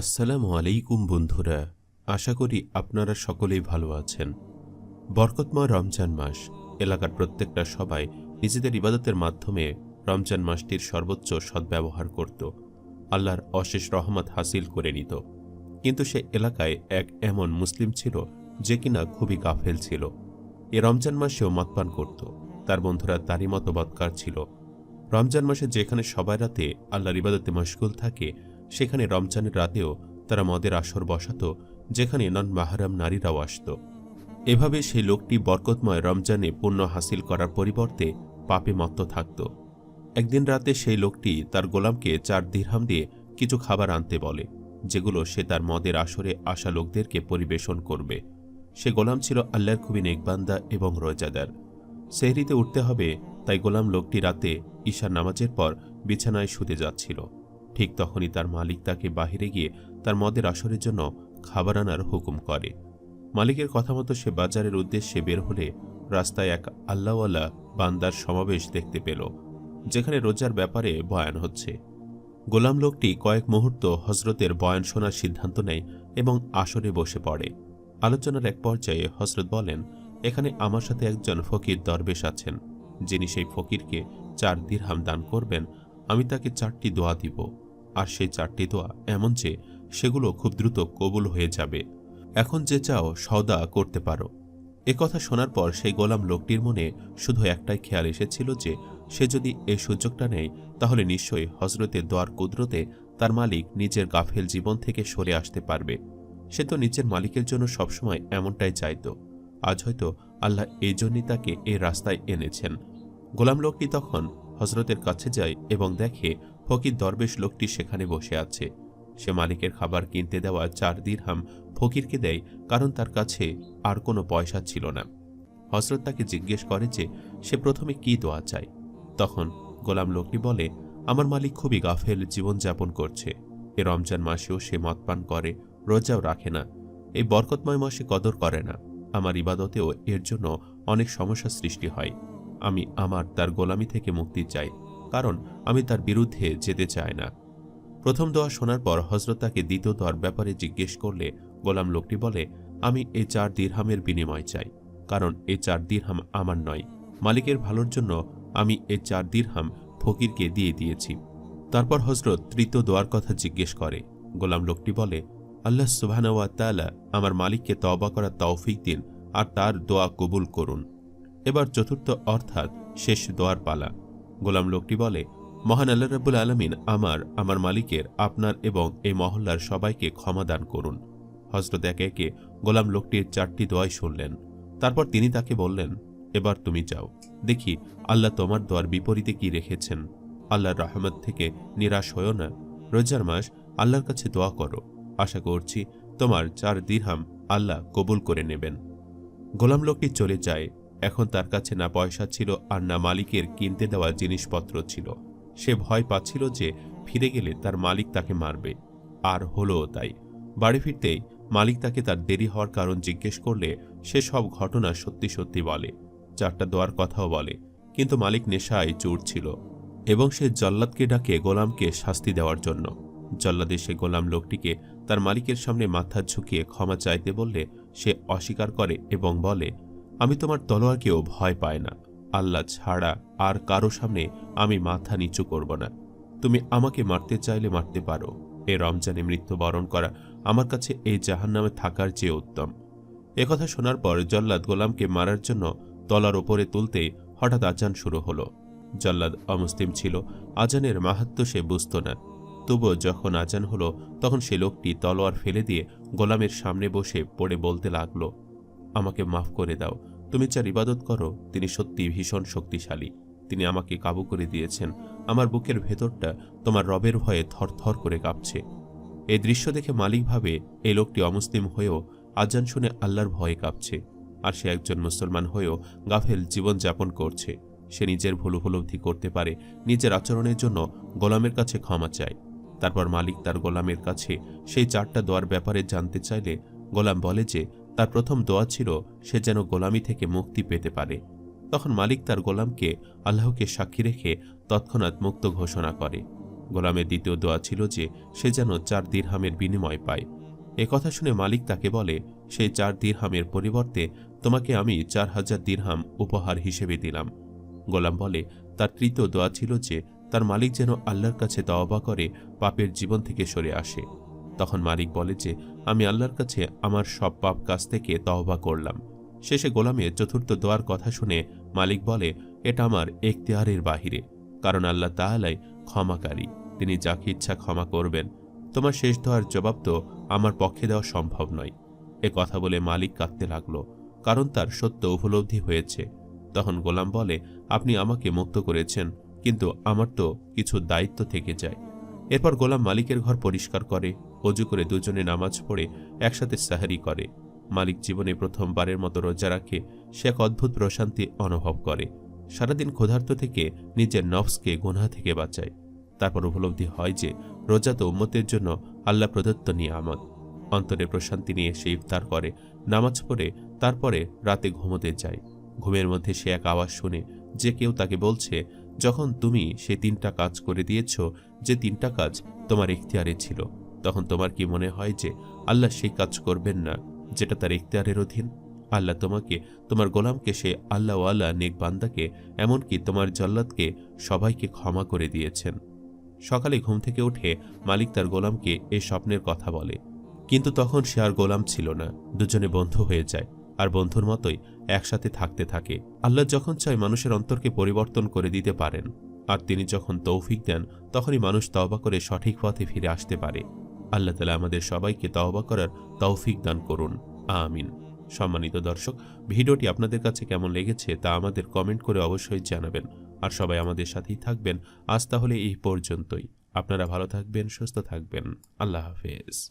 আসসালামু আলাইকুম বন্ধুরা, আশা করি আপনারা সকলেই ভালো আছেন। বরকতময় রমজান মাস, এলাকার প্রত্যেকটা সবাই নিজেদের ইবাদতের মাধ্যমে রমজান মাসটির সর্বোচ্চ সদ্ব্যবহার করত, আল্লাহর অশেষ রহমত হাসিল করে নিত। কিন্তু সে এলাকায় এক এমন মুসলিম ছিল যে কিনা খুবই গাফেল ছিল। এ রমজান মাসেও মতপান করত, তার বন্ধুরা তারই মতো বৎকার ছিল। রমজান মাসে যেখানে সবাই রাতে আল্লাহর ইবাদতে মশগুল থাকে সেখানে রমজানের রাতেও তারা মদের আসর বসাত, যেখানে নন মাহারাম নারীরাও আসত। এভাবে সেই লোকটি বরকতময় রমজানে পুণ্য হাসিল করার পরিবর্তে পাপে মত্ত থাকত। একদিন রাতে সেই লোকটি তার গোলামকে চার দিরহাম দিয়ে কিছু খাবার আনতে বলে, যেগুলো সে তার মদের আসরে আসা লোকদেরকে পরিবেশন করবে। সে গোলাম ছিল আল্লাহর খুবই নেকবান্দা এবং রোজাদার। সেহরিতে উঠতে হবে, তাই গোলাম লোকটি রাতে ঈশার নামাজের পর বিছানায় শুতে যাচ্ছিল। ঠিক তখনই তার মালিক তাকে বাহিরে গিয়ে তার মদের আসরের জন্য খাবার আনার হুকুম করে। মালিকের কথা মতো সে বাজারের উদ্দেশ্যে বের হলে রাস্তায় এক আল্লাহওয়ালা বান্দার সমাবেশ দেখতে পেল, যেখানে রোজার ব্যাপারে বয়ান হচ্ছে। গোলাম লোকটি কয়েক মুহূর্ত হজরতের বয়ান শোনার সিদ্ধান্ত নেয় এবং আসরে বসে পড়ে। আলোচনার এক পর্যায়ে হজরত বলেন, এখানে আমার সাথে একজন ফকির দরবেশ আছেন, যিনি সেই ফকিরকে চার দিরহাম দান করবেন, আমি তাকে চারটি দোয়া দিব। আর সেই চারটি দোয়া এমন যে সেগুলো খুব দ্রুত কবুল হয়ে যাবে। এখন যে চাও, সওদা করতে পারো। কথা শোনার পর সেই গোলাম লোকটির মনে শুধু একটাই খেয়াল এসেছিল যে সে যদি এই সুযোগটা নেয়, তাহলে নিশ্চয়ই হজরতের দোয়ার কুদরতে তার মালিক নিজের গাফেল জীবন থেকে সরে আসতে পারবে। সে তো নিজের মালিকের জন্য সবসময় এমনটাই চাইত। আজ হয়তো আল্লাহ এই জন্যই তাকে এই রাস্তায় এনেছেন। গোলাম লোকটি তখন হজরতের কাছে যায় এবং দেখে ফকির দরবেশ লোকটি সেখানে বসে আছে। সে মালিকের খাবার কিনতে দেওয়া চার দিরহাম ফকিরকে দেয়, কারণ তার কাছে আর কোনো পয়সা ছিল না। হজরত তাকে জিজ্ঞেস করে যে, সে প্রথমে কি দোয়া চায়? তখন গোলাম লোকটি বলে, আমার মালিক খুবই গাফেল জীবনযাপন করছে। এ রমজান মাসেও সে মদপান করে, রোজাও রাখে না। এই বরকতময় মাসে কদর করে না। আমার ইবাদতেও এর জন্য অনেক সমস্যা সৃষ্টি হয়। আমি আমার তার গোলামি থেকে মুক্তি চাই। কারণ আমি তার বিরুদ্ধে যেতে চাই না। প্রথম দোয়া শোনার পর হজরত তাকে দ্বিতীয় দোয়ার ব্যাপারে জিজ্ঞেস করলে গোলাম লোকটি বলে, আমি এই চার দিরহামের বিনিময় চাই, কারণ এই চার দিরহাম আমার নয়। মালিকের ভালোর জন্য আমি এই চার দিরহাম ফকিরকে দিয়ে দিয়েছি। তারপর হজরত তৃতীয় দোয়ার কথা জিজ্ঞেস করে। গোলাম লোকটি বলে, আল্লাহ সুবাহানওয়া তালা আমার মালিককে তওবা করার তৌফিক দিন আর তার দোয়া কবুল করুন। এবার চতুর্থ অর্থাৎ শেষ দোয়ার পালা। গোলাম লোকটি বলে, মহান আল্লাহ রাব্বুল আলমিন আমার আমার মালিকের, আপনার এবং এই মহল্লার সবাইকে ক্ষমা দান করুন। হজরত একে একে গোলাম লোকটির চারটি দোয়াই শুনলেন। তারপর তিনি তাকে বললেন, এবার তুমি যাও, দেখি আল্লাহ তোমার দোয়ার বিপরীতে কি রেখেছেন। আল্লাহর রহমত থেকে নিরাশ হয়েও না। রোজার মাস আল্লাহর কাছে দোয়া করো। আশা করছি তোমার চার দিরহাম আল্লাহ কবুল করে নেবেন। গোলাম লোকটি চলে যায়। এখন তার কাছে না পয়সা ছিল আর না মালিকের কিনতে দেওয়া জিনিসপত্র ছিল। সে ভয় পাচ্ছিল যে ফিরে গেলে তার মালিক তাকে মারবে। আর হলোও তাই। বাড়ি ফিরতেই মালিক তাকে তার দেরি হওয়ার কারণ জিজ্ঞেস করলে সে সব ঘটনা সত্যি সত্যি বলে। চারটা দোয়ার কথাও বলে। কিন্তু মালিক নেশায় চুর ছিল এবং সে জল্লাদকে ডাকে গোলামকে শাস্তি দেওয়ার জন্য। জল্লাদ এসে গোলাম লোকটিকে তার মালিকের সামনে মাথা ঝুঁকিয়ে ক্ষমা চাইতে বললে সে অস্বীকার করে এবং বলে আমি তোমার তলোয়ারকেও ভয় পায় না। আল্লাহ ছাড়া আর কারও সামনে আমি মাথা নিচু করব না। তুমি আমাকে মারতে চাইলে মারতে পারো। এ রমজানে মৃত্যুবরণ করা আমার কাছে এই জাহান্নামে থাকার চেয়ে উত্তম। একথা শোনার পর জল্লাদ গোলামকে মারার জন্য তলার ওপরে তুলতে হঠাৎ আজান শুরু হলো। জল্লাদ অমুসলিম ছিল, আজানের মাহাত্ম সে বুঝত না। তবুও যখন আজান হলো, তখন সে লোকটি তলোয়ার ফেলে দিয়ে গোলামের সামনে বসে পড়ে বলতে লাগল, আমাকে মাফ করে দাও তুমি যার ইবাদত করো, তিনি সত্যি ভীষণ শক্তিশালী। তিনি আমাকে কাবু করে দিয়েছেন। আমার বুকের ভেতরটা তোমার রবের ভয়ে থরথর করে কাঁপছে। এই দৃশ্য দেখে মালিক ভাবে এই লোকটি অমুসলিম হয়েও আজান শুনে আল্লাহর ভয়ে কাঁপছে। আর সে একজন মুসলমান হয়েও গাফেল জীবন যাপন করছে। সে নিজের ভুল উপলব্ধি করতে পারে, নিজের আচরণের জন্য গোলামের কাছে ক্ষমা চায়। তারপর মালিক তার গোলামের কাছে সেই চারটা দোয়ার ব্যাপারে জানতে চাইলে গোলাম বলে যে তার প্রথম দোয়া ছিল, সে যেন গোলামি থেকে মুক্তি পেতে পারে। তখন মালিক তার গোলামকে আল্লাহকে সাক্ষী রেখে তৎক্ষণাৎ মুক্ত ঘোষণা করে। গোলামের দ্বিতীয় দোয়া ছিল যে, সে যেন চার দিরহামের বিনিময় পায়। এ কথা শুনে মালিক তাকে বলে সেই চার দিরহামের পরিবর্তে তোমাকে আমি চার হাজার দিরহাম উপহার হিসেবে দিলাম। গোলাম বলে, তার তৃতীয় দোয়া ছিল যে, তার মালিক যেন আল্লাহর কাছে তওবা করে পাপের জীবন থেকে সরে আসে। তখন মালিক বলে যে, আমি আল্লাহর কাছে আমার সব পাপ কাজ থেকে তহবা করলাম। শেষে গোলামের চতুর্থ দোয়ার কথা শুনে মালিক বলে, এটা আমার এখতিয়ারের বাহিরে, কারণ আল্লাহ তাহলাই ক্ষমাকারী, তিনি যাকে ইচ্ছা ক্ষমা করবেন। তোমার শেষ দোয়ার জবাব তো আমার পক্ষে দেওয়া সম্ভব নয়। এ কথা বলে মালিক কাঁদতে লাগল, কারণ তার সত্য উপলব্ধি হয়েছে। তখন গোলাম বলে, আপনি আমাকে মুক্ত করেছেন, কিন্তু আমার তো কিছু দায়িত্ব থেকে যায়। এরপর গোলাম মালিকের ঘর পরিষ্কার করে অজু করে দুজনে নামাজ পড়ে একসাথে সাহারি করে। মালিক জীবনে প্রথমবারের মতো রোজা রাখে, সে এক অদ্ভুত প্রশান্তি অনুভব করে। সারাদিন ক্ষুধার্ত থেকে নিজের নফসকে গুনহা থেকে বাঁচায়। তারপর উপলব্ধি হয় যে, রোজা তো উম্মতের জন্য আল্লাহ প্রদত্ত নিয়ে নিয়ামত। অন্তরে প্রশান্তি নিয়ে সে ইফতার করে, নামাজ পড়ে, তারপরে রাতে ঘুমোতে যায়। ঘুমের মধ্যে সে এক আওয়াজ শুনে, যে কেউ তাকে বলছে, যখন তুমি সে তিনটা কাজ করে দিয়েছ, যে তিনটা কাজ তোমার ইখতিয়ারে ছিল তখন তোমার কি মনে হয় যে আল্লাহ সেই কাজ করবেন না, যেটা তার ইখতিয়ারের অধীন? আল্লাহ তোমাকে, তোমার গোলামকে, সে আল্লাহ আল্লাহ নেক বান্দাকে, এমনকি তোমার জল্লাদকে সবাইকে ক্ষমা করে দিয়েছেন। সকালে ঘুম থেকে উঠে মালিক তার গোলামকে এ স্বপ্নের কথা বলে। কিন্তু তখন সে আর গোলাম ছিল না, দুজনে বন্ধু হয়ে যায়, আর বন্ধুর মতোই একসাথে থাকতে থাকে। আল্লাহ যখন চায় মানুষের অন্তরকে পরিবর্তন করে দিতে পারেন, আর তিনি যখন তৌফিক দেন, তখনই মানুষ তওবা করে সঠিক পথে ফিরে আসতে পারে। আল্লাহ তালা আমাদের সবাইকে তওবা করার তৌফিক দান করুন। আমিন। সম্মানিত দর্শক, ভিডিওটি আপনাদের কাছে কেমন লেগেছে তা আমাদের কমেন্ট করে অবশ্যই জানাবেন। আর সবাই আমাদের সাথেই থাকবেন। আজ তাহলে এই পর্যন্তই। আপনারা ভালো থাকবেন, সুস্থ থাকবেন। আল্লাহ হাফেজ।